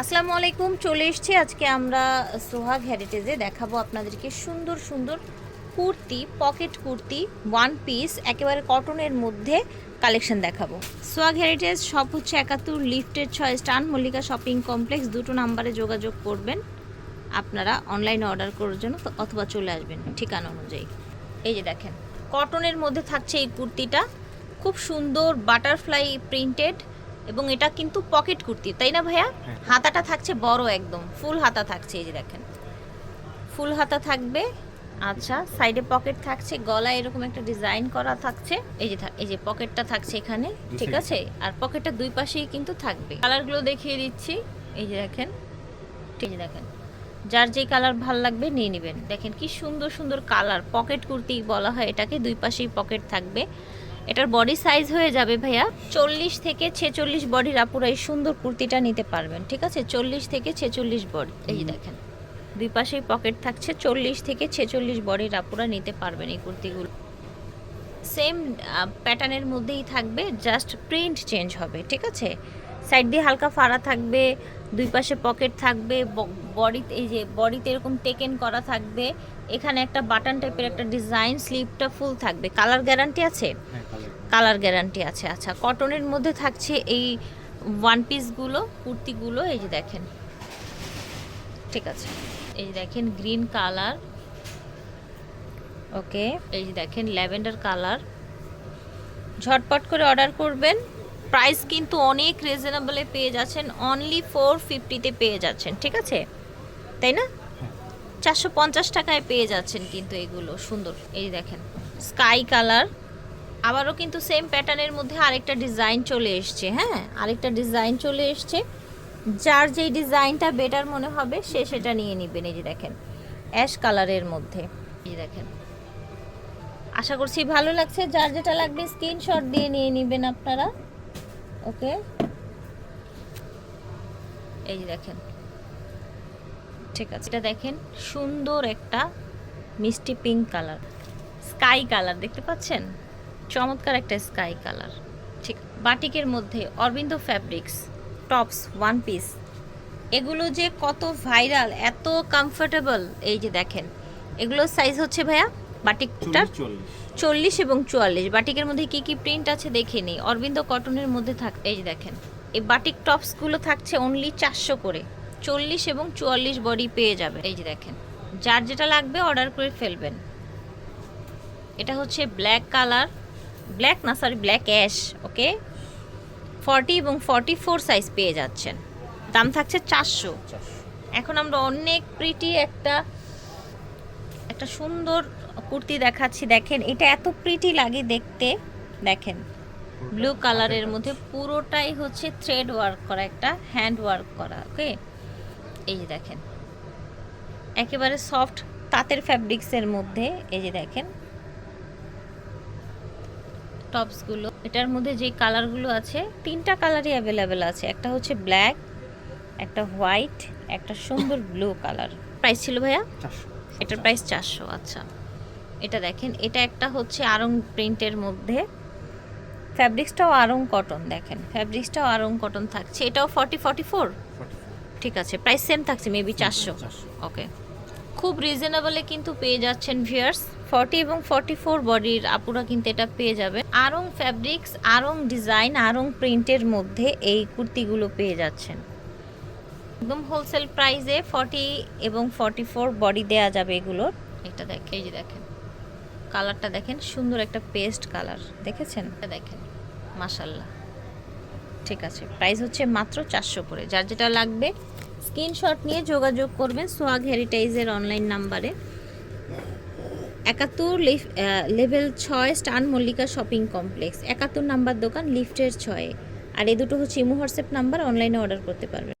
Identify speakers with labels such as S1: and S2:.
S1: আসসালামু আলাইকুম, চলে এসেছি। আজকে আমরা সোহাগ হেরিটেজে দেখাবো আপনাদেরকে সুন্দর সুন্দর kurti pocket kurti one piece একেবারে কটনের মধ্যে কালেকশন দেখাবো। সোহাগ হেরিটেজ সব হচ্ছে একাত্তর লিফটের ছয় স্টান মল্লিকা শপিং কমপ্লেক্স দুটো নাম্বারে যোগাযোগ করবেন। আপনারা অনলাইনে অর্ডার করার জন্য অথবা চলে আসবেন ঠিকানা অনুযায়ী। এই যে দেখেন কটনের মধ্যে থাকছে এই কুর্তিটা। খুব সুন্দর বাটারফ্লাই প্রিন্টেড এবং এটা কিন্তু পকেট কুর্তি তাই না ভাইয়া? হাতাটা থাকছে বড় একদম ফুল হাতা থাকছে এই যে দেখেন। ফুল হাতা থাকবে আচ্ছা সাইডে পকেট থাকছে গলায় এরকম একটা ডিজাইন করা থাকছে এই যে এই যে পকেটটা থাকছে এখানে ঠিক আছে? আর পকেটটা দুই পাশেই কিন্তু থাকবে। কালারগুলো দেখিয়ে দিচ্ছি এই যে দেখেন ঠিক দেখেন। যার যে কালার ভালো লাগবে নিয়ে নেবেন। দেখেন কি সুন্দর সুন্দর কালার পকেট কুর্তি বলা হয় এটাকে দুই পাশেই পকেট থাকবে। এটার বডি সাইজ হয়ে যাবে ভাইয়া চল্লিশ থেকে ছেচল্লিশ বডির আপুরা এই সুন্দর কুর্তিটা নিতে পারবেন ঠিক আছে? চল্লিশ থেকে ছেচল্লিশ বডি এই দেখেন। দুই পাশেই পকেট থাকছে চল্লিশ থেকে ছেচল্লিশ বডির আপুরা নিতে পারবেন এই কুর্তিগুলো। সেম প্যাটার্নের মধ্যেই থাকবে জাস্ট প্রিন্ট চেঞ্জ হবে ঠিক আছে? সাইড দিয়ে হালকা ফাড়া থাকবে দুই পাশে পকেট থাকবে বডিতে এই যে বডিতে এরকম টেকেন করা থাকবে। এখানে একটা বাটন টাইপের একটা ডিজাইন স্লিপটা ফুল থাকবে। কালার গ্যারান্টি আছে? কালার গ্যারান্টি আছে। আচ্ছা কটনের মধ্যে থাকছে এই ওয়ান পিসগুলো কুর্তিগুলো এই যে দেখেন। ঠিক আছে। এই যে দেখেন গ্রিন কালার ওকে এই যে দেখেন ল্যাভেন্ডার কালার ঝটপট করে অর্ডার করবেন। প্রাইস কিন্তু অনেক রিজনেবলে পেয়ে যাচ্ছেন। অনলি ফোর ফিফটিতে পেয়ে যাচ্ছেন ঠিক আছে? তাই না? চারশো পঞ্চাশ টাকায় পেয়ে যাচ্ছেন কিন্তু এগুলো সুন্দর। এই দেখেন স্কাই কালার আবারও কিন্তু সেম প্যাটার্নের মধ্যে আরেকটা ডিজাইন চলে এসছে হ্যাঁ? আরেকটা ডিজাইন চলে এসছে। যার যেই ডিজাইনটা বেটার মনে হবে, সে সেটা নিয়ে নেবেন। এই যে দেখেন অ্যাশ কালারের মধ্যে। এই দেখেন, আশা করছি ভালো লাগছে। যার যেটা লাগবে স্ক্রিনশট দিয়ে নিয়ে নেবেন আপনারা। ওকে? এই যে দেখেন, ঠিক আছে। এটা দেখেন, সুন্দর একটা মিষ্টি পিঙ্ক কালার স্কাই কালার দেখতে পাচ্ছেন? চমৎকার একটা স্কাই কালার। ঠিক বাটিকের মধ্যে Arvind fabrics tops one piece এগুলো যে কত ভাইরাল এত কমফোর্টেবল এই যে দেখেন এগুলো সাইজ হচ্ছে ভাইয়া বাটিকটার চল্লিশ এবং চুয়াল্লিশ। বাটিকের মধ্যে কি কি প্রিন্ট আছে দেখে নিই। অরবিন্দ কটনের মধ্যে থাক এই যে দেখেন এই বাটিক টপসগুলো থাকছে অনলি চারশো করে। চল্লিশ এবং চুয়াল্লিশ বডি পেয়ে যাবে এই যে দেখেন। যার যেটা লাগবে অর্ডার করে ফেলবেন। এটা হচ্ছে ব্ল্যাক কালার ব্ল্যাক না sorry black ash okay? Forty এবং ফর্টি ফোর সাইজ পেয়ে যাচ্ছেন। দাম থাকছে চারশো। এখন আমরা অনেক প্রিটি একটা একটা সুন্দর কুর্তি দেখাচ্ছি। দেখেন এটা এত প্রিটি লাগে দেখতে। দেখেন ব্লু কালারের মধ্যে পুরোটাই হচ্ছে থ্রেড ওয়ার্ক করা একটা হ্যান্ড ওয়ার্ক করা ওকে? এই যে দেখেন একেবারে সফট তাঁতের ফ্যাব্রিক্সের মধ্যে এই যে দেখেন। টপসগুলো। এটার মধ্যে যে কালারগুলো আছে তিনটা কালারই অ্যাভেলেবেল আছে। একটা হচ্ছে ব্ল্যাক একটা হোয়াইট একটা সুন্দর ব্লু কালার। প্রাইস ছিল ভাইয়া? এটার প্রাইস চারশো আচ্ছা। এটা দেখেন এটা একটা হচ্ছে আরং প্রিন্টের মধ্যে। ফ্যাব্রিক্সটাও আরং কটন দেখেন। ফ্যাব্রিক্সটাও আরং কটন থাকছে। এটাও ফর্টি ফর্টি ফোর ঠিক আছে প্রাইস সেম থাকছে মেবি চারশো। ওকে খুব রিজনেবলে কিন্তু পেয়ে যাচ্ছেন ভিয়ার্স ফর্টি এবং ফর্টি ফোর বডির আপুরা কিন্তু এটা পেয়ে যাবে। আরং ফ্যাব্রিক্স, আরং ডিজাইন, আরং প্রিন্টের মধ্যে এই কুর্তিগুলো পেয়ে যাচ্ছেন। একদম হোলসেল প্রাইসে ফর্টি এবং ফর্টি ফোর বডি দেওয়া যাবে এগুলোর এটা দেখে, এই যে দেখেন। কালারটা দেখেন, সুন্দর একটা পেস্ট কালার। দেখেছেন? এটা দেখেন মাশাল্লাহ ঠিক আছে প্রাইস হচ্ছে মাত্র চারশো করে। যার যেটা লাগবে স্ক্রিনশট নিয়ে যোগাযোগ করবেন সোয়াগ হেরিটেজের অনলাইন নাম্বারে একাত্তর লেভেল ছয় স্টান মল্লিকা শপিং কমপ্লেক্স। একাত্তর নাম্বার দোকান লিফটের ছয়ে। আর এ দুটো হচ্ছে ইমো হোয়াটসঅ্যাপ নাম্বার অনলাইনে অর্ডার করতে পারবেন